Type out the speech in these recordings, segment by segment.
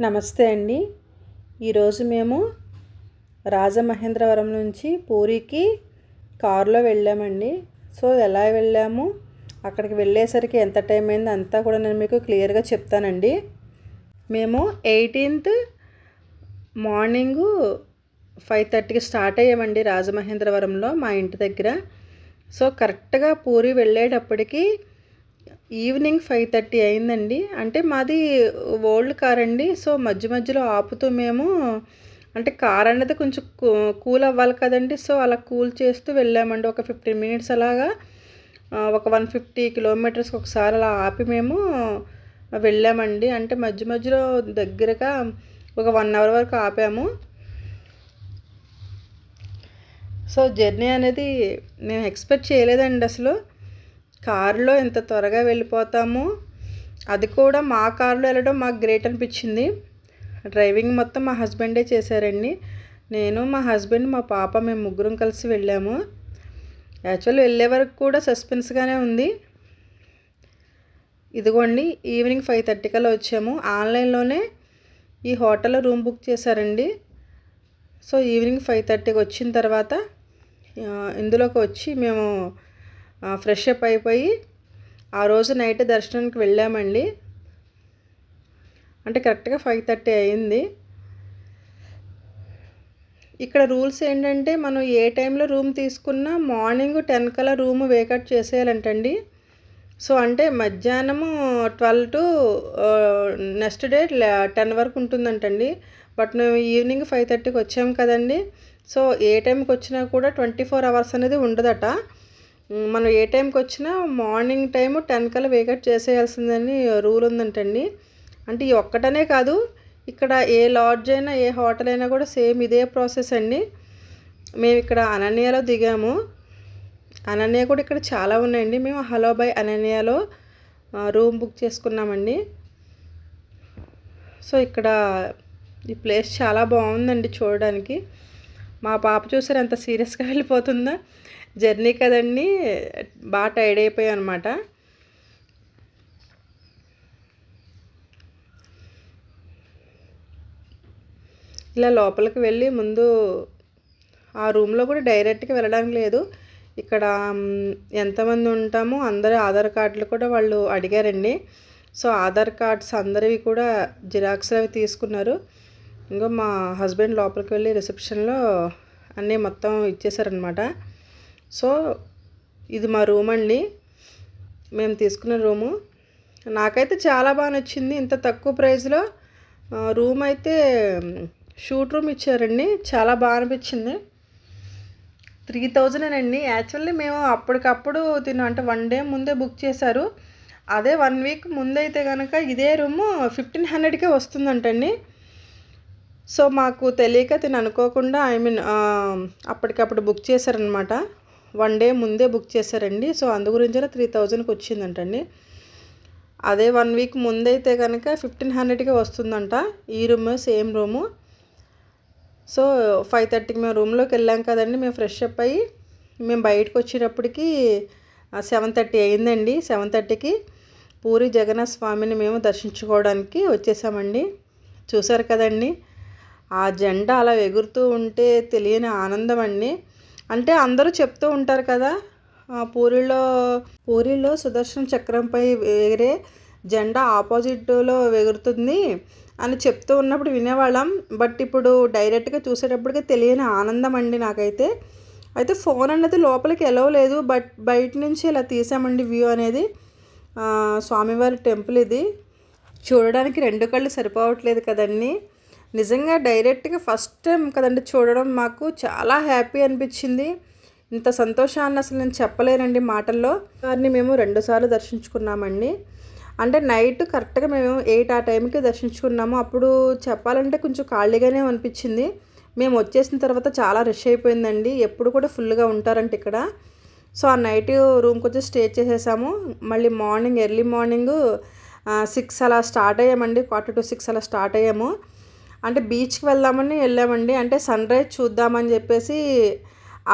నమస్తే అండి. ఈరోజు మేము రాజమహేంద్రవరం నుంచి పూరికి కారులో వెళ్ళామండి. సో ఎలా వెళ్ళాము? అక్కడికి వెళ్ళేసరికి ఎంత టైం అయింది అంతా కూడా నేను మీకు క్లియర్గా చెప్తానండి. మేము ఎయిటీన్త్ మార్నింగు ఫైవ్ థర్టీకి స్టార్ట్ అయ్యామండి రాజమహేంద్రవరంలో మా ఇంటి దగ్గర. సో కరెక్ట్గా పూరి వెళ్ళేటప్పటికి ఈవినింగ్ ఫైవ్ థర్టీ అయిందండి. అంటే మాది ఓల్డ్ కార్ అండి. సో మధ్య మధ్యలో ఆపుతూ మేము అంటే కార్ అనేది కొంచెం కూల్ అవ్వాలి కదండి. సో అలా కూల్ చేస్తూ వెళ్ళామండి. ఒక ఫిఫ్టీన్ మినిట్స్ అలాగా ఒక వన్ ఫిఫ్టీ కిలోమీటర్స్కి ఒకసారి అలా ఆపి మేము వెళ్ళామండి. అంటే మధ్య మధ్యలో దగ్గరగా ఒక వన్ అవర్ వరకు ఆపాము. సో జర్నీ అనేది మేము ఎక్స్పెక్ట్ చేయలేదండి అసలు. కారులో ఎంత త్వరగా వెళ్ళిపోతాము? అది కూడా మా కారులో వెళ్ళడం మాకు గ్రేట్ అనిపించింది. డ్రైవింగ్ మొత్తం మా హస్బెండే చేశారండి. నేను మా హస్బెండ్ మా పాప మేము ముగ్గురం కలిసి వెళ్ళాము. యాక్చువల్ వెళ్ళే వరకు కూడా సస్పెన్స్గానే ఉంది. ఇదిగోండి ఈవినింగ్ ఫైవ్ థర్టీ కల్లా వచ్చాము. ఆన్లైన్లోనే ఈ హోటల్లో రూమ్ బుక్ చేశారండి. సో ఈవినింగ్ ఫైవ్ థర్టీకి వచ్చిన తర్వాత ఇందులోకి వచ్చి మేము ఫ్రెష్ అప్ అయిపోయి ఆ రోజు నైట్ దర్శనానికి వెళ్ళామండి. అంటే కరెక్ట్గా ఫైవ్ థర్టీ అయింది. ఇక్కడ రూల్స్ ఏంటంటే మనం ఏ టైంలో రూమ్ తీసుకున్నా మార్నింగ్ టెన్ కల్లా రూమ్ వేకట్ చేసేయాలంటండి. సో అంటే మధ్యాహ్నము twelve to next day ten వరకు ఉంటుందంటండి. బట్ మేము ఈవినింగ్ ఫైవ్ థర్టీకి వచ్చాము కదండి. సో ఏ టైంకి వచ్చినా కూడా ట్వంటీ ఫోర్ అవర్స్ అనేది ఉండదట. మనం ఏ టైంకి వచ్చినా మార్నింగ్ టైం టెన్ కల్లా వేకట్ చేసేయాల్సిందని రూల్ ఉందంటండి. అంటే ఈ ఒక్కటనే కాదు ఇక్కడ ఏ లాడ్జ్ అయినా ఏ హోటల్ అయినా కూడా సేమ్ ఇదే ప్రాసెస్ అండి. మేము ఇక్కడ అనన్యలో దిగాము. అనన్య కూడా ఇక్కడ చాలా ఉన్నాయండి. మేము హలో బై అనన్యలో రూమ్ బుక్ చేసుకున్నామండి. సో ఇక్కడ ఈ ప్లేస్ చాలా బాగుందండి చూడడానికి. మా పాప చూసారు ఎంత సీరియస్గా వెళ్ళిపోతుందా. జర్నీ కదండి బాగా టైర్డ్ అయిపోయాయి అనమాట ఇలా లోపలికి వెళ్ళి ముందు ఆ రూమ్లో కూడా డైరెక్ట్గా వెళ్ళడానికి లేదు. ఇక్కడ ఎంతమంది ఉంటామో అందరి ఆధార్ కార్డులు కూడా వాళ్ళు అడిగారండి. సో ఆధార్ కార్డ్స్ అందరివి కూడా జిరాక్స్ అవి తీసుకున్నారు. ఇంకా మా హస్బెండ్ లోపలికి వెళ్ళి రిసెప్షన్లో అన్నీ మొత్తం ఇచ్చేసారనమాట సో ఇది మా రూమ్ అండి. మేము తీసుకున్న రూము. నాకైతే చాలా బాగా నచ్చింది. ఇంత తక్కువ ప్రైస్లో రూమ్ అయితే షూట్ రూమ్ ఇచ్చారండి. చాలా బాగా అనిపించింది. త్రీ థౌజండేనండి యాక్చువల్లీ మేము అప్పటికప్పుడు తిన అంటే వన్ డే ముందే బుక్ చేశారు. అదే వన్ వీక్ ముందైతే కనుక ఇదే రూము ఫిఫ్టీన్ హండ్రెడ్కే వస్తుందంటండి. సో మాకు తెలియక తిని అనుకోకుండా ఐ మీన్ అప్పటికప్పుడు బుక్ చేశారనమాట వన్ డే ముందే బుక్ చేశారండి. సో అందు గురించి త్రీ థౌజండ్కి వచ్చిందంటండి. అదే వన్ వీక్ ముందైతే కనుక ఫిఫ్టీన్ హండ్రెడ్కి వస్తుందంట ఈ room same room. So five థర్టీకి మేము రూమ్లోకి వెళ్ళాం కదండి. మేము ఫ్రెష్ అప్ అయ్యి మేము బయటకు వచ్చేటప్పటికి సెవెన్ థర్టీ అయిందండి. సెవెన్ థర్టీకి పూరి జగన్నాథ స్వామిని మేము దర్శించుకోవడానికి వచ్చేసామండి. చూసారు కదండి. ఆ జెండా అలా ఎగురుతూ ఉంటే తెలియని ఆనందం అండి. అంటే అందరూ చెప్తూ ఉంటారు కదా పూరిలో పూరిలో సుదర్శన చక్రంపై వేరే జెండా ఆపోజిట్లో ఎగురుతుంది అని చెప్తూ ఉన్నప్పుడు వినేవాళ్ళం. బట్ ఇప్పుడు డైరెక్ట్గా చూసేటప్పటికి తెలియని ఆనందం అండి నాకైతే. అయితే ఫోన్ అనేది లోపలికి ఎలవలేదు బట్ బయట నుంచి ఇలా తీసామండి వ్యూ అనేది. స్వామివారి టెంపుల్ ఇది. చూడడానికి రెండు కళ్ళు సరిపోవట్లేదు కదండి. నిజంగా డైరెక్ట్గా ఫస్ట్ టైం కదండి చూడడం మాకు చాలా హ్యాపీ అనిపించింది. ఇంత సంతోషాన్ని అసలు నేను చెప్పలేనండి మాటల్లో. వారిని మేము రెండుసార్లు దర్శించుకున్నామండి. అంటే నైట్ కరెక్ట్గా మేము ఎయిట్ ఆ టైంకి దర్శించుకున్నాము. అప్పుడు చెప్పాలంటే కొంచెం ఖాళీగానే అనిపించింది. మేము వచ్చేసిన తర్వాత చాలా రష్ అయిపోయిందండి. ఎప్పుడు కూడా ఫుల్గా ఉంటారంట ఇక్కడ. సో ఆ నైట్ రూమ్కి వచ్చి స్టే చేసేసాము. మళ్ళీ మార్నింగ్ ఎర్లీ మార్నింగ్ సిక్స్ అలా స్టార్ట్ అయ్యామండి. క్వార్టర్ టు సిక్స్ అలా స్టార్ట్ అయ్యాము. అంటే బీచ్కి వెళ్దామని వెళ్ళామండి. అంటే సన్ రైజ్ చూద్దామని చెప్పేసి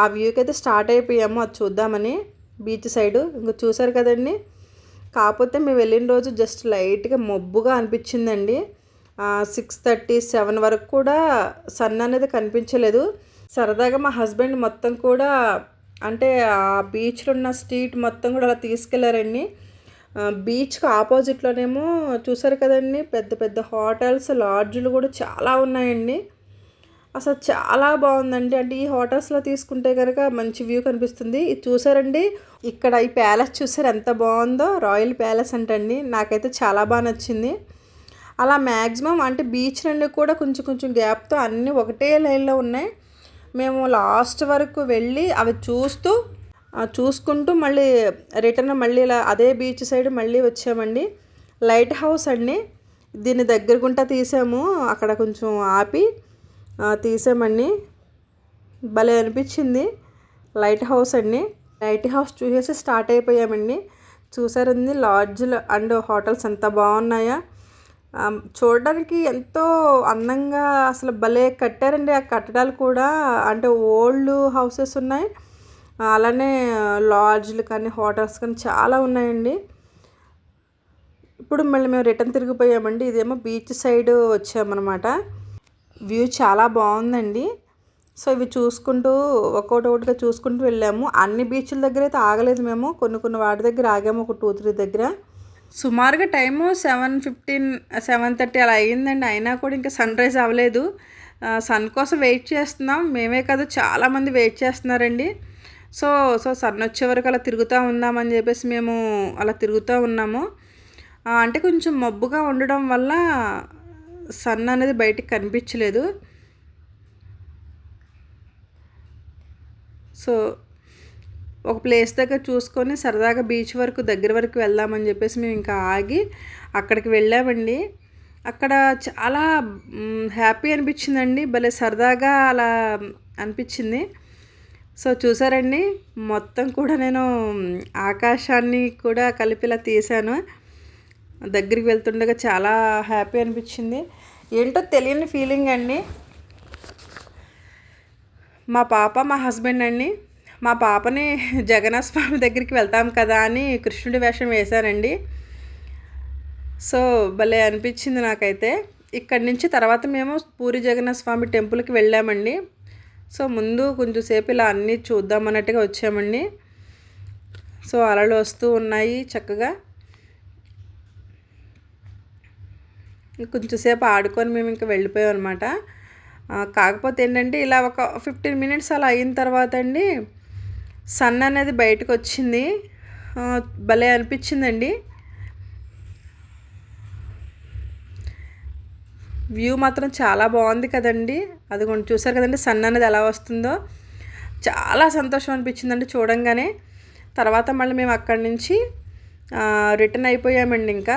ఆ వ్యూకి అయితే స్టార్ట్ అయిపోయాము. అది చూద్దామని బీచ్ సైడు. ఇంకా చూసారు కదండి? కాకపోతే మేము వెళ్ళిన రోజు జస్ట్ లైట్గా మబ్బుగా అనిపించిందండి. సిక్స్ థర్టీ సెవెన్ వరకు కూడా సన్ అనేది కనిపించలేదు. సరదాగా మా హస్బెండ్ మొత్తం కూడా అంటే ఆ బీచ్లో ఉన్న స్ట్రీట్ మొత్తం కూడా అలా తీసుకెళ్ళారండి. బీచ్కి ఆపోజిట్లోనేమో చూసారు కదండి పెద్ద పెద్ద హోటల్స్ లాడ్జ్లు కూడా చాలా ఉన్నాయండి. అసలు చాలా బాగుందండి. అంటే ఈ హోటల్స్లో తీసుకుంటే కనుక మంచి వ్యూ కనిపిస్తుంది. ఇది చూసారండి? ఇక్కడ ఈ ప్యాలెస్ చూసారు ఎంత బాగుందో? రాయల్ ప్యాలెస్ అంటండి. నాకైతే చాలా బాగా నచ్చింది. అలా మ్యాక్సిమం అంటే బీచ్ నుండి కూడా కొంచెం కొంచెం గ్యాప్తో అన్నీ ఒకటే లైన్లో ఉన్నాయి. మేము లాస్ట్ వరకు వెళ్ళి అవి చూస్తూ చూసుకుంటూ మళ్ళీ రిటర్న్ మళ్ళీ ఇలా అదే బీచ్ సైడ్ మళ్ళీ వచ్చామండి. లైట్ హౌస్ అండి. దీన్ని దగ్గరకుంటా తీసాము. అక్కడ కొంచెం ఆపి తీసామండి. భలే అనిపించింది. లైట్ హౌస్ అండి. లైట్ హౌస్ చూసేసి స్టార్ట్ అయిపోయామండి. చూసారండి లాడ్జ్లు అండ్ హోటల్స్ ఎంత బాగున్నాయా. చూడడానికి ఎంతో అందంగా అసలు భలే కట్టారండి ఆ కట్టడాలు కూడా. అంటే ఓల్డ్ హౌసెస్ ఉన్నాయి. అలానే లాడ్జ్లు కానీ హోటల్స్ కానీ చాలా ఉన్నాయండి. ఇప్పుడు మళ్ళీ మేము రిటర్న్ తిరిగిపోయామండి. ఇదేమో బీచ్ సైడ్ వచ్చామన్నమాట. వ్యూ చాలా బాగుందండి. సో ఇవి చూసుకుంటూ ఒక్కొక్కటి ఒకటిగా చూసుకుంటూ వెళ్ళాము. అన్ని బీచ్ల దగ్గర అయితే ఆగలేదు మేము. కొన్ని కొన్ని వాటి దగ్గర ఆగాము ఒక టూ త్రీ దగ్గర. సుమారుగా time seven fifteen seven thirty అలా అయ్యిందండి. అయినా కూడా ఇంకా సన్ రైజ్ అవ్వలేదు. సన్ కోసం వెయిట్ చేస్తున్నాం. మేమే కాదు చాలామంది వెయిట్ చేస్తున్నారండి. సో సో సన్ వచ్చే వరకు అలా తిరుగుతూ ఉందామని చెప్పేసి మేము అలా తిరుగుతూ ఉన్నాము. అంటే కొంచెం మబ్బుగా ఉండడం వల్ల సన్ అనేది బయటికి కనిపించలేదు. సో ఒక ప్లేస్ దగ్గర చూసుకొని సరదాగా బీచ్ వరకు దగ్గర వరకు వెళ్దామని చెప్పేసి మేము ఇంకా ఆగి అక్కడికి వెళ్ళామండి. అక్కడ చాలా హ్యాపీ అనిపించిందండి. భలే సరదాగా అలా అనిపించింది. సో చూసారండి మొత్తం కూడా నేను ఆకాశాన్ని కూడా కలిపిలా తీశాను. దగ్గరికి వెళ్తుండగా చాలా హ్యాపీ అనిపించింది. ఏంటో తెలియని ఫీలింగ్ అండి. మా పాప మా హస్బెండ్ అండి. మా పాపని జగన్నాథ స్వామి దగ్గరికి వెళ్తాం కదా అని కృష్ణుడి వేషం వేశానండి సో భలే అనిపించింది నాకైతే. ఇక్కడి నుంచి తర్వాత మేము పూరి జగన్నాథ స్వామి టెంపుల్కి వెళ్ళామండి. సో ముందు కొంచెం సేపు ఇలా అన్నీ చూద్దామన్నట్టుగా వచ్చామండి. సో అలలు వస్తూ ఉన్నాయి చక్కగా. కొంచెంసేపు ఆడుకొని మేము ఇంకా వెళ్ళిపోయాం అనమాట కాకపోతే ఏంటంటే ఇలా ఒక ఫిఫ్టీన్ మినిట్స్ అలా అయిన తర్వాత అండి సన్ అనేది బయటకు వచ్చింది. భలే అనిపించిందండి. వ్యూ మాత్రం చాలా బాగుంది కదండి. అది కొన్ని చూసారు కదండి సన్ అనేది ఎలా వస్తుందో. చాలా సంతోషం అనిపించిందండి చూడంగానే. తర్వాత మళ్ళీ మేము అక్కడి నుంచి రిటర్న్ అయిపోయామండి ఇంకా.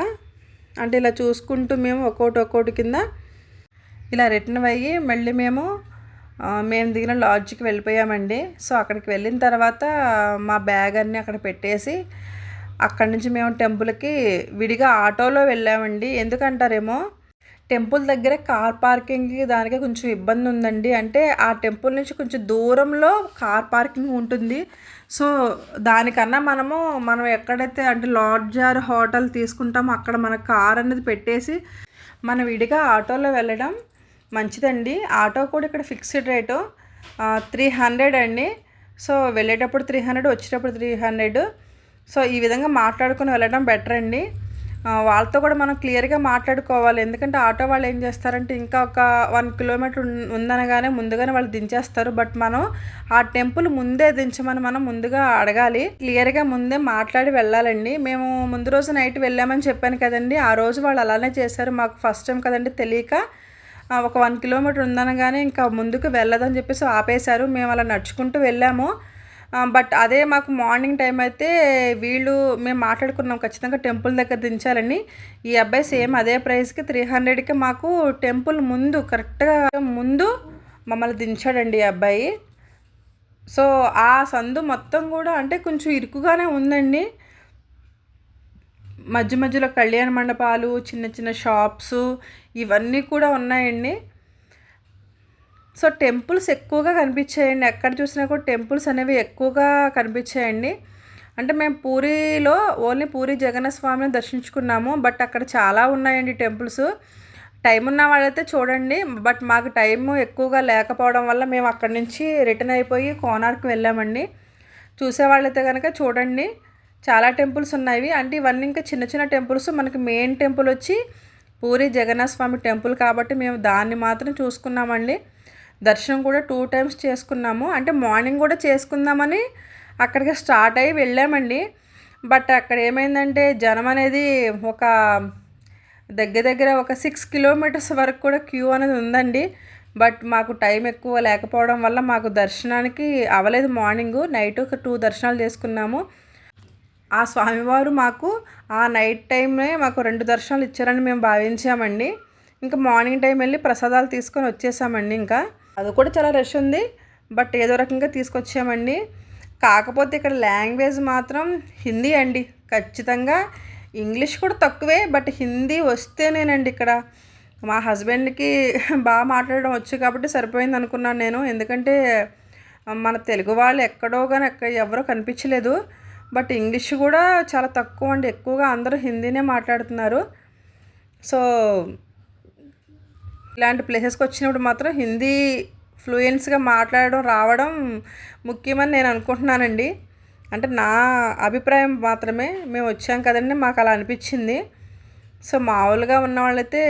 అంటే ఇలా చూసుకుంటూ మేము ఒక్కోటి ఒక్కోటి కింద ఇలా రిటర్న్ అయ్యి మళ్ళీ మేము మేము దిగిన లాడ్జ్కి వెళ్ళిపోయామండి. సో అక్కడికి వెళ్ళిన తర్వాత మా బ్యాగ్ అన్నీ అక్కడ పెట్టేసి అక్కడి నుంచి మేము టెంపుల్కి విడిగా ఆటోలో వెళ్ళామండి. ఎందుకంటారేమో టెంపుల్ దగ్గర కార్ పార్కింగ్కి దానికి కొంచెం ఇబ్బంది ఉందండి అంటే ఆ టెంపుల్ నుంచి కొంచెం దూరంలో కార్ పార్కింగ్ ఉంటుంది. సో దానికన్నా మనము మనం ఎక్కడైతే అంటే లాడ్జ్ ఆర్ హోటల్ తీసుకుంటామో అక్కడ మన కార్ అనేది పెట్టేసి మనం విడిగా ఆటోలో వెళ్ళడం మంచిదండి. ఆటో కూడా ఇక్కడ ఫిక్స్డ్ రేటు త్రీ హండ్రెడ్ అండి. సో వెళ్ళేటప్పుడు త్రీ హండ్రెడ్ వచ్చేటప్పుడు త్రీ హండ్రెడ్. సో ఈ విధంగా మాట్లాడుకుని వెళ్ళడం బెటర్ అండి వాళ్ళతో కూడా మనం క్లియర్గా మాట్లాడుకోవాలి. ఎందుకంటే ఆటో వాళ్ళు ఏం చేస్తారంటే ఇంకా ఒక వన్ కిలోమీటర్ ఉందనగానే ముందుగానే వాళ్ళు దించేస్తారు. బట్ మనం ఆ టెంపుల్ ముందే దించమని మనం ముందుగా అడగాలి. క్లియర్గా ముందే మాట్లాడి వెళ్ళాలండి. మేము ముందు రోజు నైట్ వెళ్ళామని చెప్పాను కదండి. ఆ రోజు వాళ్ళు అలానే చేశారు. మాకు ఫస్ట్ టైం కదండి తెలియక ఒక వన్ కిలోమీటర్ ఉందనగానే ఇంకా ముందుకు వెళ్ళదని చెప్పేసి ఆపేశారు. మేము అలా నడుచుకుంటూ వెళ్ళాము. బట్ అదే మాకు మార్నింగ్ టైం అయితే వీళ్ళు మేము మాట్లాడుకున్నాం. ఖచ్చితంగా టెంపుల్ దగ్గర దించాలని. ఈ అబ్బాయి సేమ్ అదే ప్రైస్కి త్రీ హండ్రెడ్కి మాకు టెంపుల్ ముందు కరెక్ట్గా ముందు మమ్మల్ని దించాడండి ఈ అబ్బాయి. సో ఆ సందు మొత్తం కూడా అంటే కొంచెం ఇరుకుగానే ఉందండి. మధ్య మధ్యలో కళ్యాణ మండపాలు చిన్న చిన్న షాప్స్ ఇవన్నీ కూడా ఉన్నాయండి. సో టెంపుల్స్ ఎక్కువగా కనిపించాయండి. ఎక్కడ చూసినా కూడా టెంపుల్స్ అనేవి ఎక్కువగా కనిపించాయండి. అంటే మేము పూరిలో ఓన్లీ పూరి జగన్నాథ స్వామిని దర్శించుకున్నాము. బట్ అక్కడ చాలా ఉన్నాయండి టెంపుల్స్. టైం ఉన్న వాళ్ళైతే చూడండి. బట్ మాకు టైం ఎక్కువగా లేకపోవడం వల్ల మేము అక్కడి నుంచి రిటర్న్ అయిపోయి కోనార్కు వెళ్ళామండి. చూసేవాళ్ళైతే కనుక చూడండి. చాలా టెంపుల్స్ ఉన్నాయి. అంటే ఇవన్నీ ఇంకా చిన్న చిన్న టెంపుల్స్. మనకి మెయిన్ టెంపుల్ వచ్చి పూరి జగన్నాథ స్వామి టెంపుల్ కాబట్టి మేము దాన్ని మాత్రం చూసుకున్నామండి. దర్శనం కూడా టూ టైమ్స్ చేసుకున్నాము. అంటే మార్నింగ్ కూడా చేసుకుందామని అక్కడికి స్టార్ట్ అయ్యి వెళ్ళామండి. బట్ అక్కడ ఏమైందంటే జనం అనేది ఒక దగ్గర దగ్గర ఒక సిక్స్ కిలోమీటర్స్ వరకు కూడా క్యూ అనేది ఉందండి. బట్ మాకు టైం ఎక్కువ లేకపోవడం వల్ల మాకు దర్శనానికి అవ్వలేదు మార్నింగ్. నైట్ ఒక టూ దర్శనాలు చేసుకున్నాము. ఆ స్వామివారు మాకు ఆ నైట్ టైమే మాకు రెండు దర్శనాలు ఇచ్చారని మేము భావించామండి. ఇంకా మార్నింగ్ టైం వెళ్ళి ప్రసాదాలు తీసుకొని వచ్చేసామండి ఇంకా. అది కూడా చాలా రష్ ఉంది. బట్ ఏదో రకంగా తీసుకొచ్చామండి. కాకపోతే ఇక్కడ లాంగ్వేజ్ మాత్రం హిందీ అండి. ఖచ్చితంగా ఇంగ్లీష్ కూడా తక్కువే బట్ హిందీ వస్తేనేనండి ఇక్కడ. మా హస్బెండ్కి బాగా మాట్లాడడం వచ్చు కాబట్టి సరిపోయింది అనుకున్నాను నేను. ఎందుకంటే మన తెలుగు వాళ్ళు ఎక్కడో కానీ ఎక్కడ ఎవరో కనిపించలేదు. బట్ ఇంగ్లీష్ కూడా చాలా తక్కువ అండి ఎక్కువగా అందరూ హిందీనే మాట్లాడుతున్నారు. సో ఇలాంటి ప్లేసెస్కి వచ్చినప్పుడు మాత్రం హిందీ ఫ్లూయెన్స్గా మాట్లాడడం రావడం ముఖ్యమని నేను అనుకుంటున్నానండి. అంటే నా అభిప్రాయం మాత్రమే. మేము వచ్చాం కదండి మాకు అలా అనిపించింది. సో మామూలుగా ఉన్న వాళ్ళైతే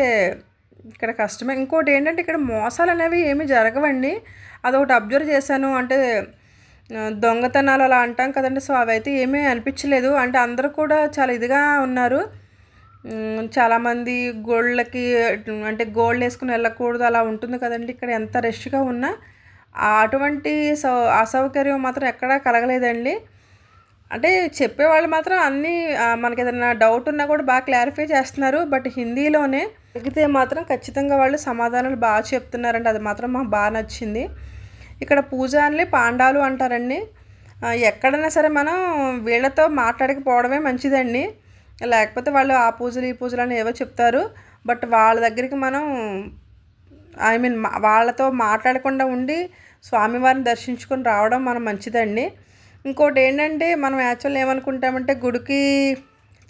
ఇక్కడ కష్టమే. ఇంకోటి ఏంటంటే ఇక్కడ మోసాలు అనేవి ఏమీ జరగవండి. అదొకటి అబ్జర్వ్ చేశాను. అంటే దొంగతనాలు అలా అంటాం కదండి. సో అవైతే ఏమీ అనిపించలేదు. అంటే అందరూ కూడా చాలా ఇదిగా ఉన్నారు. చాలామంది గోళ్ళకి అంటే గోల్డ్ వేసుకుని వెళ్ళకూడదు అలా ఉంటుంది కదండి. ఇక్కడ ఎంత రష్గా ఉన్నా అటువంటి సౌ అసౌకర్యం మాత్రం ఎక్కడా కలగలేదండి. అంటే చెప్పేవాళ్ళు మాత్రం అన్నీ మనకి ఏదైనా డౌట్ ఉన్నా కూడా బాగా క్లారిఫై చేస్తున్నారు. బట్ హిందీలోనే అడిగితే మాత్రం ఖచ్చితంగా వాళ్ళు సమాధానాలు బాగా చెప్తున్నారండి. అది మాత్రం మాకు బాగా నచ్చింది. ఇక్కడ పూజారులే పాండాలు అంటారండి. ఎక్కడైనా సరే మనం వీళ్ళతో మాట్లాడకపోవడమే మంచిదండి. లేకపోతే వాళ్ళు ఆ పూజలు ఈ పూజలు అని ఏవో చెప్తారు. బట్ వాళ్ళ దగ్గరికి మనం ఐ మీన్ వాళ్ళతో మాట్లాడకుండా ఉండి స్వామివారిని దర్శించుకొని రావడం మనం మంచిదండి. ఇంకోటి ఏంటంటే మనం యాక్చువల్ ఏమనుకుంటామంటే గుడికి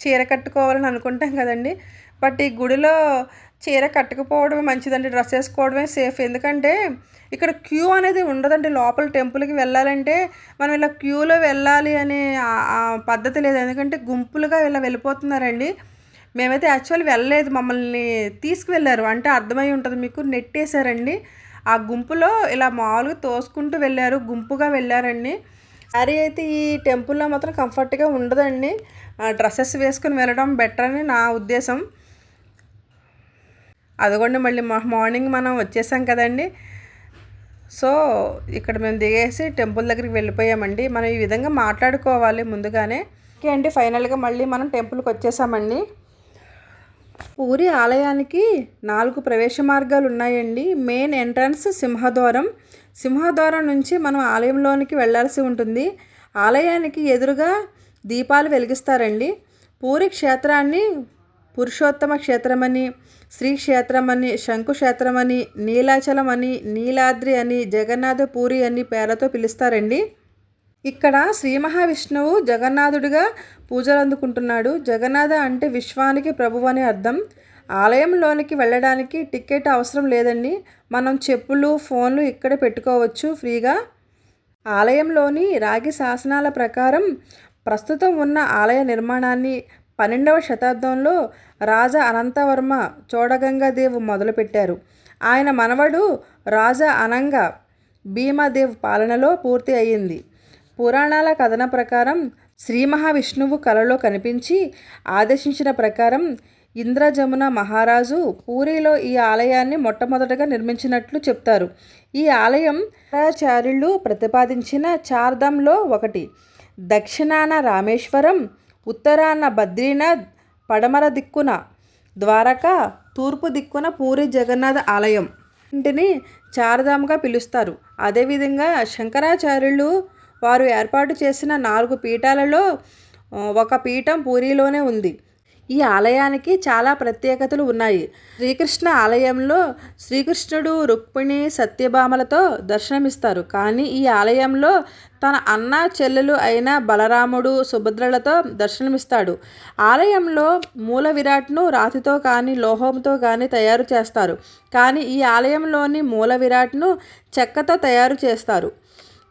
చీర కట్టుకోవాలని అనుకుంటాం కదండి. బట్ ఈ గుడిలో చీర కట్టుకుపోవడమే మంచిదండి డ్రెస్ వేసుకోవడమే సేఫ్ ఎందుకంటే ఇక్కడ క్యూ అనేది ఉండదండి లోపల టెంపుల్కి వెళ్ళాలంటే మనం ఇలా క్యూలో వెళ్ళాలి అనే పద్ధతి లేదు. ఎందుకంటే గుంపులుగా ఇలా వెళ్ళిపోతున్నారండి. మేమైతే యాక్చువల్ వెళ్ళలేదు మమ్మల్ని తీసుకువెళ్ళారు. అంటే అర్థమై ఉంటుంది మీకు నెట్టేశారండి. ఆ గుంపులో ఇలా మామూలుగా తోసుకుంటూ వెళ్ళారు గుంపుగా వెళ్ళారండి. శారీ అయితే ఈ టెంపుల్లో మాత్రం కంఫర్ట్గా ఉండదండి. డ్రెస్సెస్ వేసుకుని వెళ్ళడం బెటర్ అని నా ఉద్దేశం. అదిగోండి మళ్ళీ మార్నింగ్ మనం వచ్చేసాం కదండి. సో ఇక్కడ మేము దిగేసి టెంపుల్ దగ్గరికి వెళ్ళిపోయామండి. మనం ఈ విధంగా మాట్లాడుకోవాలి ముందుగానే. ఓకే అండి ఫైనల్గా మళ్ళీ మనం టెంపుల్కి వచ్చేసామండి. పూరి ఆలయానికి నాలుగు ప్రవేశ మార్గాలు ఉన్నాయండి. మెయిన్ ఎంట్రన్స్ సింహద్వారం. సింహద్వారం నుంచి మనం ఆలయంలోనికి వెళ్ళాల్సి ఉంటుంది. ఆలయానికి ఎదురుగా దీపాలు వెలిగిస్తారండి. పూరి క్షేత్రాన్ని పురుషోత్తమ క్షేత్రమని శ్రీక్షేత్రమని శంకుక్షేత్రమని నీలాచలం అని నీలాద్రి అని జగన్నాథ పూరి అని పేర్లతో పిలుస్తారండి. ఇక్కడ శ్రీ మహావిష్ణువు జగన్నాథుడిగా పూజలు అందుకుంటున్నాడు జగన్నాథ అంటే విశ్వానికి ప్రభువు అని అర్థం. ఆలయంలోనికి వెళ్ళడానికి టికెట్ అవసరం లేదండి. మనం చెప్పులు ఫోన్లు ఇక్కడ పెట్టుకోవచ్చు ఫ్రీగా. ఆలయంలోని రాగి శాసనాల ప్రకారం ప్రస్తుతం ఉన్న ఆలయ నిర్మాణాన్ని పన్నెండవ శతాబ్దంలో రాజా అనంతవర్మ చోడగంగాదేవు మొదలుపెట్టారు. ఆయన మనవడు రాజా అనంగ భీమాదేవ్ పాలనలో పూర్తి అయ్యింది పురాణాల కథన ప్రకారం శ్రీ మహావిష్ణువు కలలో కనిపించి ఆదేశించిన ప్రకారం ఇంద్రజమున మహారాజు పూరిలో ఈ ఆలయాన్ని మొట్టమొదటగా నిర్మించినట్లు చెప్తారు. ఈ ఆలయం ఆచార్యులు ప్రతిపాదించిన చార్ధంలో ఒకటి. దక్షిణాన రామేశ్వరం ఉత్తరాన బద్రీనాథ్ పడమర దిక్కున ద్వారక తూర్పు దిక్కున పూరి జగన్నాథ ఆలయం ఇంటిని చారధామ్గా పిలుస్తారు. అదేవిధంగా శంకరాచార్యులు వారు ఏర్పాటు చేసిన నాలుగు పీఠాలలో ఒక పీఠం పూరిలోనే ఉంది. ఈ ఆలయానికి చాలా ప్రత్యేకతలు ఉన్నాయి. శ్రీకృష్ణ ఆలయంలో శ్రీకృష్ణుడు రుక్మిణి సత్యభామలతో దర్శనమిస్తారు. కానీ ఈ ఆలయంలో తన అన్న చెల్లెలు అయిన బలరాముడు సుభద్రలతో దర్శనమిస్తాడు. ఆలయంలో మూల విరాట్ను రాతితో కానీ లోహంతో కానీ తయారు చేస్తారు. కానీ ఈ ఆలయంలోని మూల విరాట్ను చెక్కతో తయారు చేస్తారు.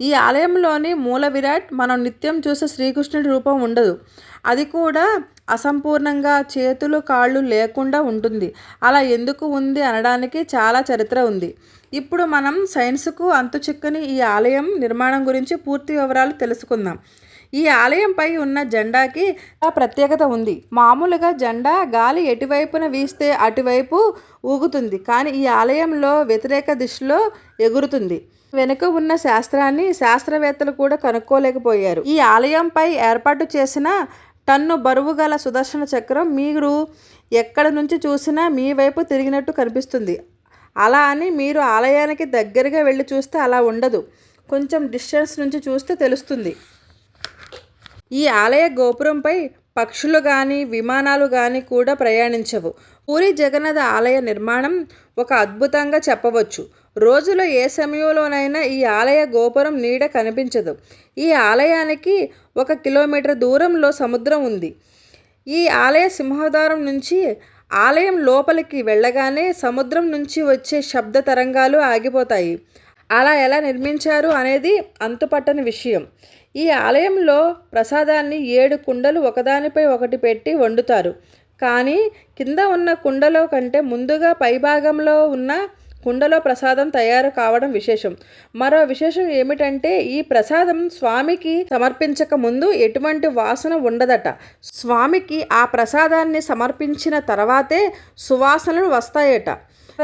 ఈ ఆలయంలోని మూల విరాట్ మనం నిత్యం చూసే శ్రీకృష్ణుడి రూపం ఉండదు. అది కూడా అసంపూర్ణంగా చేతులు కాళ్ళు లేకుండా ఉంటుంది. అలా ఎందుకు ఉంది అనడానికి చాలా చరిత్ర ఉంది. ఇప్పుడు మనం సైన్స్కు అంతు చిక్కని ఈ ఆలయం నిర్మాణం గురించి పూర్తి వివరాలు తెలుసుకుందాం. ఈ ఆలయంపై ఉన్న జెండాకి ఆ ప్రత్యేకత ఉంది. మామూలుగా జెండా గాలి ఎటువైపున వీస్తే అటువైపు ఊగుతుంది. కానీ ఈ ఆలయంలో వ్యతిరేక దిశలో ఎగురుతుంది. వెనుక ఉన్న శాస్త్రాన్ని శాస్త్రవేత్తలు కూడా కనుక్కోలేకపోయారు. ఈ ఆలయంపై ఏర్పాటు చేసిన టన్ను బరువు గల సుదర్శన చక్రం మీరు ఎక్కడి నుంచి చూసినా మీ వైపు తిరిగినట్టు కనిపిస్తుంది. అలా అని మీరు ఆలయానికి దగ్గరగా వెళ్ళి చూస్తే అలా ఉండదు. కొంచెం డిస్టెన్స్ నుంచి చూస్తే తెలుస్తుంది. ఈ ఆలయ గోపురంపై పక్షులు కానీ విమానాలు కానీ కూడా ప్రయాణించవు. పూరి జగన్నాథ ఆలయ నిర్మాణం ఒక అద్భుతంగా చెప్పవచ్చు. రోజులో ఏ సమయంలోనైనా ఈ ఆలయ గోపురం నీడ కనిపించదు. ఈ ఆలయానికి ఒక కిలోమీటర్ దూరంలో సముద్రం ఉంది. ఈ ఆలయ సింహద్వారం నుంచి ఆలయం లోపలికి వెళ్ళగానే సముద్రం నుంచి వచ్చే శబ్ద తరంగాలు ఆగిపోతాయి. అలా ఎలా నిర్మించారు అనేది అంతుపట్టని విషయం. ఈ ఆలయంలో ప్రసాదాన్ని ఏడు కుండలు ఒకదానిపై ఒకటి పెట్టి వండుతారు. కానీ కింద ఉన్న కుండలో కంటే ముందుగా పైభాగంలో ఉన్న కుండలో ప్రసాదం తయారు కావడం విశేషం. మరో విశేషం ఏమిటంటే ఈ ప్రసాదం స్వామికి సమర్పించక ముందు ఎటువంటి వాసన ఉండదట. స్వామికి ఆ ప్రసాదాన్ని సమర్పించిన తర్వాతే సువాసనలు వస్తాయట.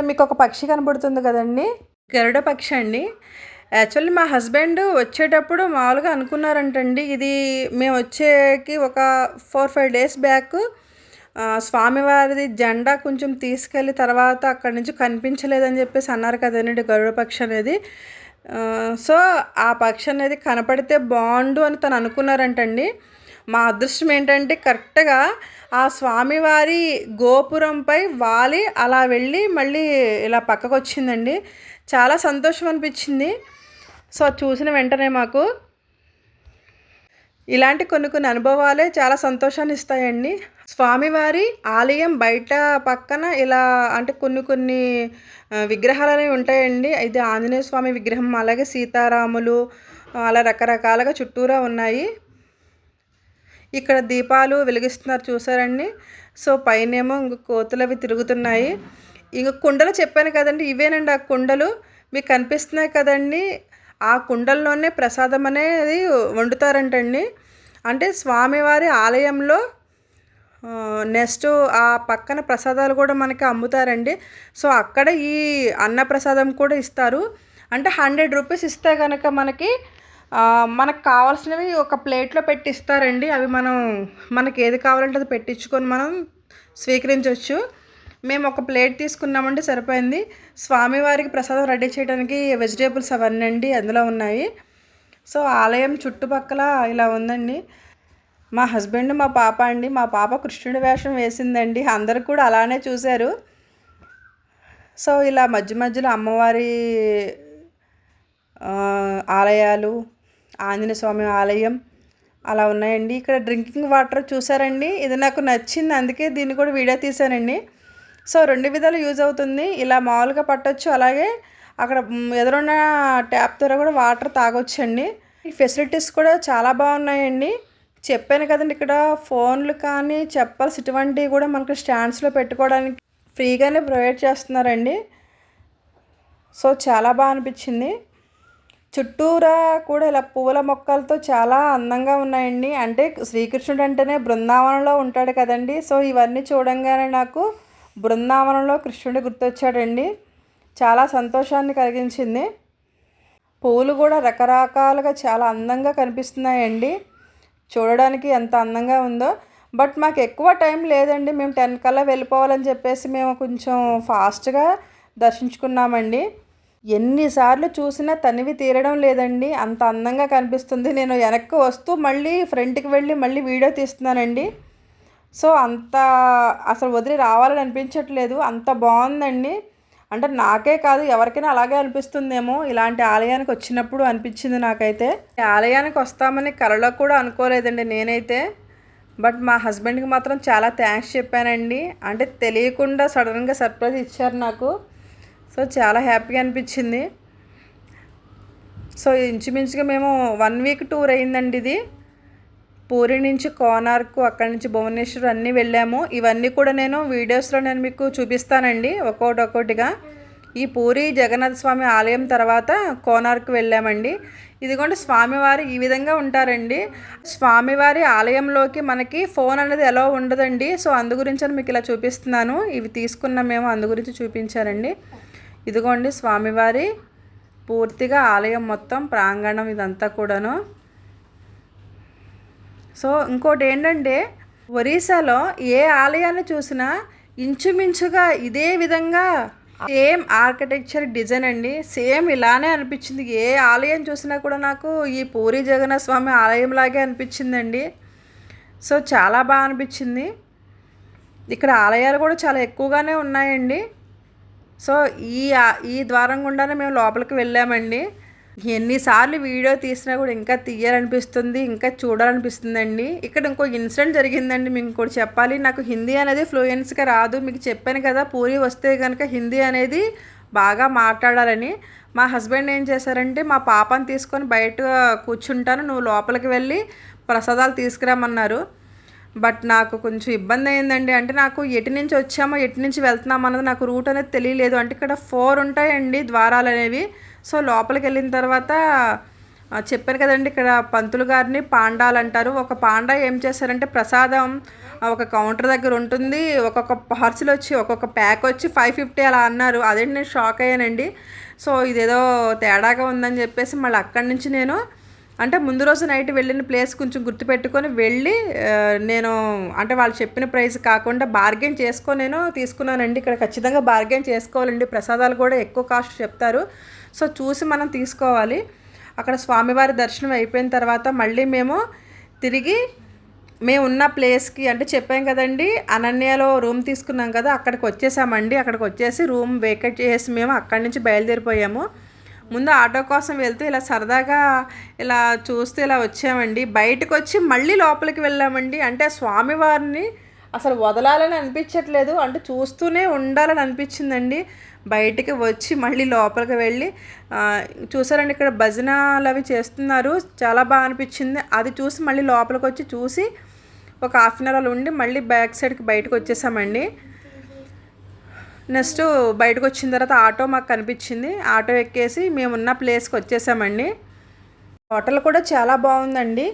మీకు ఒక పక్షి కనబడుతుంది కదండి? గరుడ పక్షి అండి. యాక్చువల్లీ మా హస్బెండ్ వచ్చేటప్పుడు మామూలుగా అనుకున్నారంటండి. ఇది మేము వచ్చేకి ఒక ఫోర్ ఫైవ్ డేస్ బ్యాక్ స్వామివారిది జెండా కొంచెం తీసుకెళ్ళి తర్వాత అక్కడి నుంచి కనిపించలేదని చెప్పేసి అన్నారు కదండి గరుడ పక్షి అనేది. సో ఆ పక్షి అనేది కనపడితే బాగుండు అని తను అనుకున్నారంటండి. మా అదృష్టం ఏంటంటే కరెక్ట్గా ఆ స్వామివారి గోపురంపై వాలి అలా వెళ్ళి మళ్ళీ ఇలా పక్కకు వచ్చిందండి చాలా సంతోషం అనిపించింది. సో చూసిన వెంటనే మాకు ఇలాంటి కొన్ని కొన్ని అనుభవాలే చాలా సంతోషాన్ని ఇస్తాయండి. స్వామివారి ఆలయం బయట పక్కన ఇలా అంటే కొన్ని కొన్ని విగ్రహాలు అనేవి ఉంటాయండి. ఇది ఆంజనేయ స్వామి విగ్రహం అలాగే సీతారాములు అలా రకరకాలుగా చుట్టూరా ఉన్నాయి. ఇక్కడ దీపాలు వెలిగిస్తున్నారు చూసారండి. సో పైనేమో ఇంక కోతులు అవి తిరుగుతున్నాయి. ఇంక కుండలు చెప్పాను కదండి ఇవేనండి ఆ కుండలు. మీకు కనిపిస్తున్నాయి కదండి ఆ కుండల్లోనే ప్రసాదం అనేది వండుతారంటండి. అంటే స్వామివారి ఆలయంలో నెక్స్ట్ ఆ పక్కన ప్రసాదాలు కూడా మనకి అమ్ముతారండి. సో అక్కడ ఈ అన్న ప్రసాదం కూడా ఇస్తారు. అంటే హండ్రెడ్ రూపీస్ ఇస్తే కనుక మనకి మనకు కావాల్సినవి ఒక ప్లేట్లో పెట్టి ఇస్తారండి అవి మనం మనకి ఏది కావాలంటే అది పెట్టించుకొని మనం స్వీకరించవచ్చు మేము ఒక ప్లేట్ తీసుకున్నామంటే సరిపోయింది. స్వామివారికి ప్రసాదం రెడీ చేయడానికి వెజిటేబుల్స్ అవన్నీ అండి అందులో ఉన్నాయి. సో ఆలయం చుట్టుపక్కల ఇలా ఉందండి. మా హస్బెండ్ మా పాప అండి. మా పాప కృష్ణుడి వేషం వేసిందండి. అందరు కూడా అలానే చూశారు. సో ఇలా మధ్య మధ్యలో అమ్మవారి ఆలయాలు ఆంజనేయ స్వామి ఆలయం అలా ఉన్నాయండి. ఇక్కడ డ్రింకింగ్ వాటర్ చూసారండి ఇది నాకు నచ్చింది. అందుకే దీన్ని కూడా వీడియో తీశానండి. సో రెండు విధాలు యూజ్ అవుతుంది. ఇలా మామూలుగా పట్టొచ్చు. అలాగే అక్కడ ఎదురున్న ట్యాప్ ద్వారా కూడా వాటర్ తాగొచ్చండి. ఈ ఫెసిలిటీస్ కూడా చాలా బాగున్నాయండి. చెప్పాను కదండి ఇక్కడ ఫోన్లు కానీ చెప్పల్స్ ఇటువంటివి కూడా మనకు స్టాండ్స్లో పెట్టుకోవడానికి ఫ్రీగానే ప్రొవైడ్ చేస్తున్నారండి. సో చాలా బాగా అనిపించింది. చుట్టూరా కూడా ఇలా పూల మొక్కలతో చాలా అందంగా ఉన్నాయండి. అంటే శ్రీకృష్ణుడు అంటేనే బృందావనంలో ఉంటాడు కదండి. సో ఇవన్నీ చూడంగానే నాకు బృందావనంలో కృష్ణుడు గుర్తొచ్చాడండి. చాలా సంతోషాన్ని కలిగించింది. పువ్వులు కూడా రకరకాలుగా చాలా అందంగా కనిపిస్తున్నాయండి. చూడడానికి ఎంత అందంగా ఉందో. బట్ మాకు ఎక్కువ టైం లేదండి. మేము టెన్ కల్లా వెళ్ళిపోవాలని చెప్పేసి మేము కొంచెం ఫాస్ట్గా దర్శించుకున్నామండి. ఎన్నిసార్లు చూసినా తనివి తీరడం లేదండి. అంత అందంగా కనిపిస్తుంది. నేను వెనక్కి వస్తూ మళ్ళీ ఫ్రంట్కి వెళ్ళి మళ్ళీ వీడియో తీస్తున్నానండి. సో అంత అసలు వదిలి రావాలని అనిపించట్లేదు. అంత బాగుందండి. అంటే నాకే కాదు ఎవరికైనా అలాగే అనిపిస్తుందేమో. ఇలాంటి ఆలయానికి వచ్చినప్పుడు అనిపించింది నాకైతే. ఆలయానికి వస్తామని కలలో కూడా అనుకోలేదండి నేనైతే. బట్ మా హస్బెండ్కి మాత్రం చాలా థ్యాంక్స్ చెప్పానండి. అంటే తెలియకుండా సడన్గా సర్ప్రైజ్ ఇచ్చారు నాకు. సో చాలా హ్యాపీగా అనిపించింది. సో ఇంచుమించుగా మేము వన్ వీక్ టూర్ అయిందండి ఇది. పూరి నుంచి కోనార్కు అక్కడి నుంచి భువనేశ్వర్ అన్నీ వెళ్ళాము. ఇవన్నీ కూడా నేను వీడియోస్లో నేను మీకు చూపిస్తానండి ఒక్కొక్కటి ఒక్కొక్కటిగా ఈ పూరి జగన్నాథ స్వామి ఆలయం తర్వాత కోనార్కు వెళ్ళామండి. ఇదిగోండి స్వామివారు ఈ విధంగా ఉంటారండి. స్వామివారి ఆలయంలోకి మనకి ఫోన్ అనేది ఎలా ఉండదండి. సో అందు గురించి అని మీకు ఇలా చూపిస్తున్నాను. ఇవి తీసుకున్న మేము అందు గురించి చూపించానండి. ఇదిగోండి స్వామివారి పూర్తిగా ఆలయం మొత్తం ప్రాంగణం ఇదంతా కూడాను. సో ఇంకోటి ఏంటంటే ఒరిస్సాలో ఏ ఆలయాన్ని చూసినా ఇంచుమించుగా ఇదే విధంగా సేమ్ ఆర్కిటెక్చర్ డిజైన్ అండి. సేమ్ ఇలానే అనిపించింది. ఏ ఆలయం చూసినా కూడా నాకు ఈ పూరి జగన్నాథ స్వామి ఆలయం లాగే అనిపించిందండి. సో చాలా బాగా అనిపించింది. ఇక్కడ ఆలయాలు కూడా చాలా ఎక్కువగానే ఉన్నాయండి. సో ఈ ఈ ద్వారం గుండానే మేము లోపలికి వెళ్ళామండి. ఎన్నిసార్లు వీడియో తీసినా కూడా ఇంకా తీయాలనిపిస్తుంది ఇంకా చూడాలనిపిస్తుందండి. ఇక్కడ ఇంకో ఇన్సిడెంట్ జరిగిందండి మీకు ఇంకోటి చెప్పాలి. నాకు హిందీ అనేది ఫ్లూయెన్స్గా రాదు. మీకు చెప్పాను కదా పూరి వస్తే కనుక హిందీ అనేది బాగా మాట్లాడాలని. మా హస్బెండ్ ఏం చేశారంటే మా పాపని తీసుకొని బయట కూర్చుంటాను నువ్వు లోపలికి వెళ్ళి ప్రసాదాలు తీసుకురామన్నారు బట్ నాకు కొంచెం ఇబ్బంది అయిందండి. అంటే నాకు ఎటు నుంచి వచ్చామో ఎటు నుంచి వెళ్తున్నామో అన్నది నాకు రూట్ అనేది తెలియలేదు. అంటే ఇక్కడ ఫోర్ ఉంటాయండి ద్వారాలు అనేవి. సో లోపలికి వెళ్ళిన తర్వాత చెప్పాను కదండి ఇక్కడ పంతులు గారిని పాండాలు అంటారు. ఒక పాండా ఏం చేశారంటే ప్రసాదం ఒక కౌంటర్ దగ్గర ఉంటుంది. ఒక్కొక్క పార్సిల్ వచ్చి ఒక్కొక్క ప్యాక్ వచ్చి ఫైవ్ ఫిఫ్టీ అలా అన్నారు. అదేంటి నేను షాక్ అయ్యానండి. సో ఇదేదో తేడాగా ఉందని చెప్పేసి మళ్ళీ అక్కడి నుంచి నేను అంటే ముందు రోజు నైట్ వెళ్ళిన ప్లేస్ కొంచెం గుర్తుపెట్టుకొని వెళ్ళి నేను అంటే వాళ్ళు చెప్పిన ప్రైస్ కాకుండా బార్గెన్ చేసుకొని నేను తీసుకున్నానండి. ఇక్కడ ఖచ్చితంగా బార్గెన్ చేసుకోవాలండి. ప్రసాదాలు కూడా ఎక్కువ కాస్ట్ చెప్తారు. సో చూసి మనం తీసుకోవాలి. అక్కడ స్వామివారి దర్శనం అయిపోయిన తర్వాత మళ్ళీ మేము తిరిగి మేము ఉన్న ప్లేస్కి అంటే చెప్పాం కదండి అనన్యలో రూమ్ తీసుకున్నాం కదా అక్కడికి వచ్చేసామండి. అక్కడికి వచ్చేసి రూమ్ వేకెట్ చేసి మేము అక్కడి నుంచి బయలుదేరిపోయాము. ముందు ఆటో కోసం వెళ్తూ ఇలా సరదాగా ఇలా చూస్తూ ఇలా వచ్చామండి. బయటకు వచ్చి మళ్ళీ లోపలికి వెళ్ళామండి. అంటే స్వామివారిని అసలు వదలాలని అనిపించట్లేదు. అంటే చూస్తూనే ఉండాలని అనిపించిందండి. బయటికి వచ్చి మళ్ళీ లోపలికి వెళ్ళి చూసారండి ఇక్కడ భజనలు అవి చేస్తున్నారు. చాలా బాగా అనిపించింది. అది చూసి మళ్ళీ లోపలికి వచ్చి చూసి ఒక హాఫ్ అన్ అవర్ ఉండి మళ్ళీ బ్యాక్ సైడ్కి బయటకు వచ్చేసామండి. నెక్స్ట్ బయటకు వచ్చిన తర్వాత ఆటో మాకు కనిపించింది. ఆటో ఎక్కేసి మేమున్న ప్లేస్కి వచ్చేసామండి. హోటల్ కూడా చాలా బాగుందండి.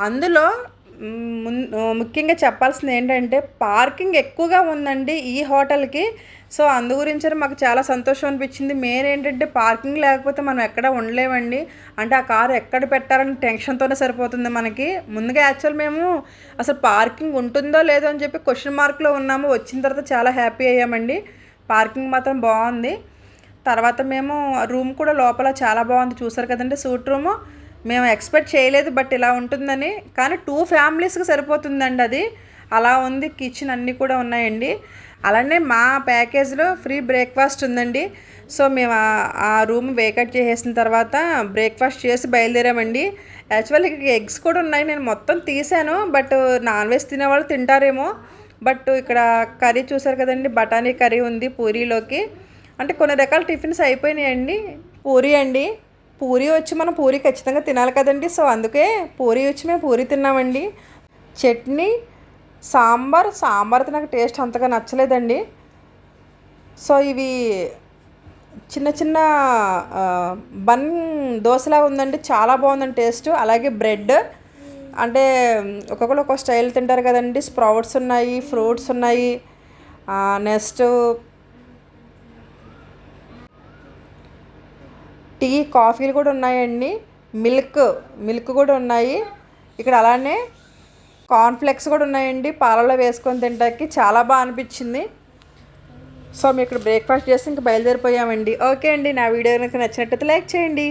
అందులో ముఖ్యంగా చెప్పాల్సింది ఏంటంటే పార్కింగ్ ఎక్కువగా ఉందండి ఈ హోటల్కి. సో అందు గురించి మాకు చాలా సంతోషం అనిపించింది. మెయిన్ ఏంటంటే పార్కింగ్ లేకపోతే మనం ఎక్కడ ఉండలేమండి. అంటే ఆ కారు ఎక్కడ పెట్టాలని టెన్షన్తోనే సరిపోతుంది మనకి. ముందుగా యాక్చువల్ మేము అసలు పార్కింగ్ ఉంటుందో లేదో అని చెప్పి క్వశ్చన్ మార్క్లో ఉన్నాము. వచ్చిన తర్వాత చాలా హ్యాపీ అయ్యామండి. పార్కింగ్ మాత్రం బాగుంది. తర్వాత మేము రూమ్ కూడా లోపల చాలా బాగుంది. చూసారు కదండి సూట్ రూము? మేము ఎక్స్పెక్ట్ చేయలేదు బట్ ఇలా ఉంటుందని. కానీ టూ ఫ్యామిలీస్కి సరిపోతుందండి అది. అలా ఉంది. కిచెన్ అన్నీ కూడా ఉన్నాయండి. అలానే మా ప్యాకేజ్లో ఫ్రీ బ్రేక్ఫాస్ట్ ఉందండి. సో మేము ఆ రూమ్ వేకట్ చేసేసిన తర్వాత బ్రేక్ఫాస్ట్ చేసి బయలుదేరామండి. యాక్చువల్ ఎగ్స్ కూడా ఉన్నాయి. నేను మొత్తం తీసాను. బట్ నాన్ వెజ్ తినేవాళ్ళు తింటారేమో. బట్ ఇక్కడ కర్రీ చూసారు కదండి బఠానీ కర్రీ ఉంది పూరీలోకి. అంటే కొన్ని రకాల టిఫిన్స్ అయిపోయినాయండి. పూరీ అండి. పూరీ వచ్చి మనం పూరీ ఖచ్చితంగా తినాలి కదండి. సో అందుకే పూరీ వచ్చి మేము పూరీ తిన్నామండి. చట్నీ సాంబార్ సాంబార్తో నాకు టేస్ట్ అంతగా నచ్చలేదండి. సో ఇవి చిన్న చిన్న బన్ దోశలా ఉందండి. చాలా బాగుందండి టేస్ట్. అలాగే బ్రెడ్ అంటే ఒక్కొక్కరు ఒక్కొక్క స్టైల్ తింటారు కదండి. స్ప్రౌట్స్ ఉన్నాయి ఫ్రూట్స్ ఉన్నాయి. నెక్స్ట్ టీ కాఫీలు కూడా ఉన్నాయండి. మిల్క్ మిల్క్ కూడా ఉన్నాయి. ఇక్కడ అలానే కార్న్ఫ్లెక్స్ కూడా ఉన్నాయండి. పాలలో వేసుకొని తినడానికి చాలా బాగా అనిపించింది. సో మేము ఇక్కడ బ్రేక్ఫాస్ట్ చేసి ఇంకా బయలుదేరిపోయామండి. ఓకే అండి. నా వీడియో కనుక నచ్చినట్టయితే లైక్ చేయండి.